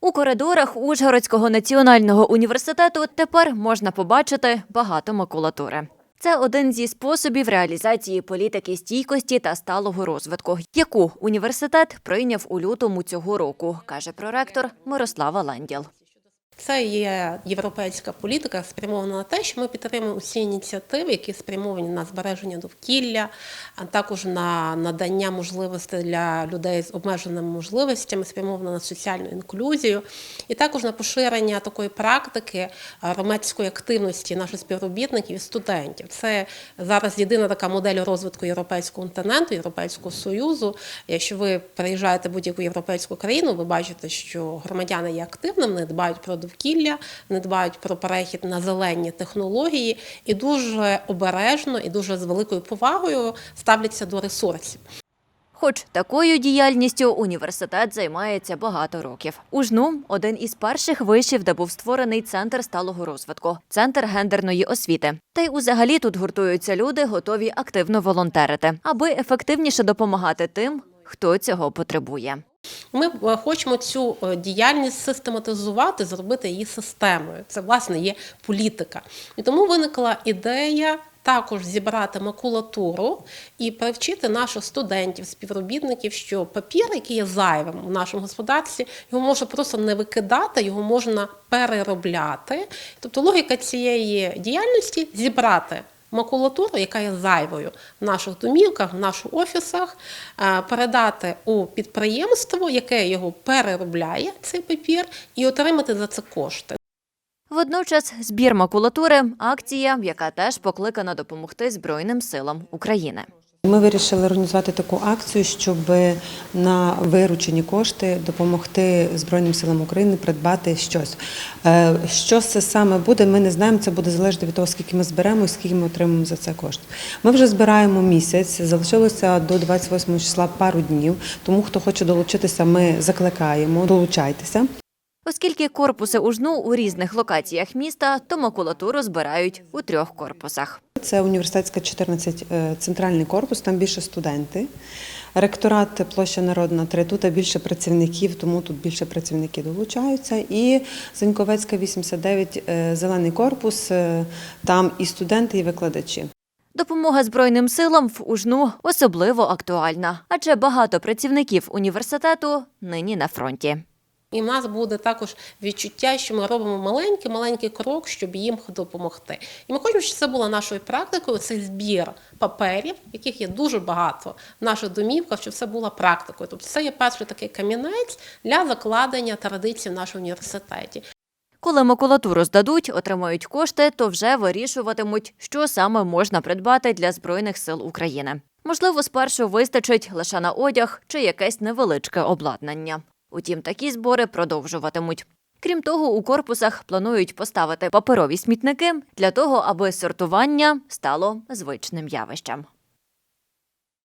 У коридорах Ужгородського національного університету тепер можна побачити багато макулатури. Це один зі способів реалізації політики стійкості та сталого розвитку, яку університет прийняв у лютому цього року, каже проректор Мирослава Ланділ. Це є європейська політика, спрямована на те, що ми підтримуємо усі ініціативи, які спрямовані на збереження довкілля, а також на надання можливостей для людей з обмеженими можливостями, спрямована на соціальну інклюзію, і також на поширення такої практики е, громадської активності наших співробітників і студентів. Це зараз єдина така модель розвитку європейського континенту, Європейського союзу. Якщо ви приїжджаєте в будь-яку європейську країну, ви бачите, що громадяни є активними, вони дбають про довкілля, вони дбають про перехід на зелені технології і дуже обережно і дуже з великою повагою ставляться до ресурсів. Хоч такою діяльністю університет займається багато років. У жну один із перших вишів, де був створений центр сталого розвитку, центр гендерної освіти. Та й узагалі тут гуртуються люди, готові активно волонтерити, аби ефективніше допомагати тим, хто цього потребує. Ми е, хочемо цю е, діяльність систематизувати, зробити її системою. Це власне є політика. І тому виникла ідея. Також зібрати макулатуру і привчити наших студентів, співробітників, що папір, який є зайвим у нашому господарстві, його можна просто не викидати, його можна переробляти. Тобто логіка цієї діяльності зібрати макулатуру, яка є зайвою в наших домівках, в наших офісах, е, передати у підприємство, яке його переробляє цей папір, і отримати за це кошти. Водночас збір макулатури акція, яка теж покликана допомогти Збройним силам України. Ми вирішили організувати таку акцію, щоб на виручені кошти допомогти Збройним силам України придбати щось. Е, Що це саме буде, ми не знаємо. Це буде залежати від того, скільки ми зберемо і скільки ми отримаємо за це кошти. Ми вже збираємо місяць, залишилося до 28 числа пару днів. Тому хто хоче долучитися, ми закликаємо. Долучайтеся. Оскільки корпуси ужну у різних локаціях міста, то макулатуру збирають у трьох корпусах. Це університетська 14 е, центральний корпус, там більше студенти. Ректорат площа Народна 3, тут більше працівників, тому тут більше працівники долучаються. І Заньковецька 89 е, зелений корпус, е, там і студенти, і викладачі. Допомога Збройним силам в Ужну особливо актуальна, адже багато працівників університету нині на фронті. І в нас буде також відчуття, що ми робимо маленький маленький крок, щоб їм допомогти. І ми хочемо, щоб це була нашою практикою. Цей збір паперів, яких є дуже багато в наших домівках, щоб це була практикою. Тобто це є перший такий камінець для закладення традицій в нашому університеті. Коли макулатуру здадуть, отримають кошти, то вже вирішуватимуть, що саме можна придбати для Збройних сил України. Можливо, спершу вистачить лише на одяг чи якесь невеличке обладнання. Утім, такі збори продовжуватимуть. Крім того, у корпусах планують поставити паперові смітники для того, аби сортування стало звичним явищем.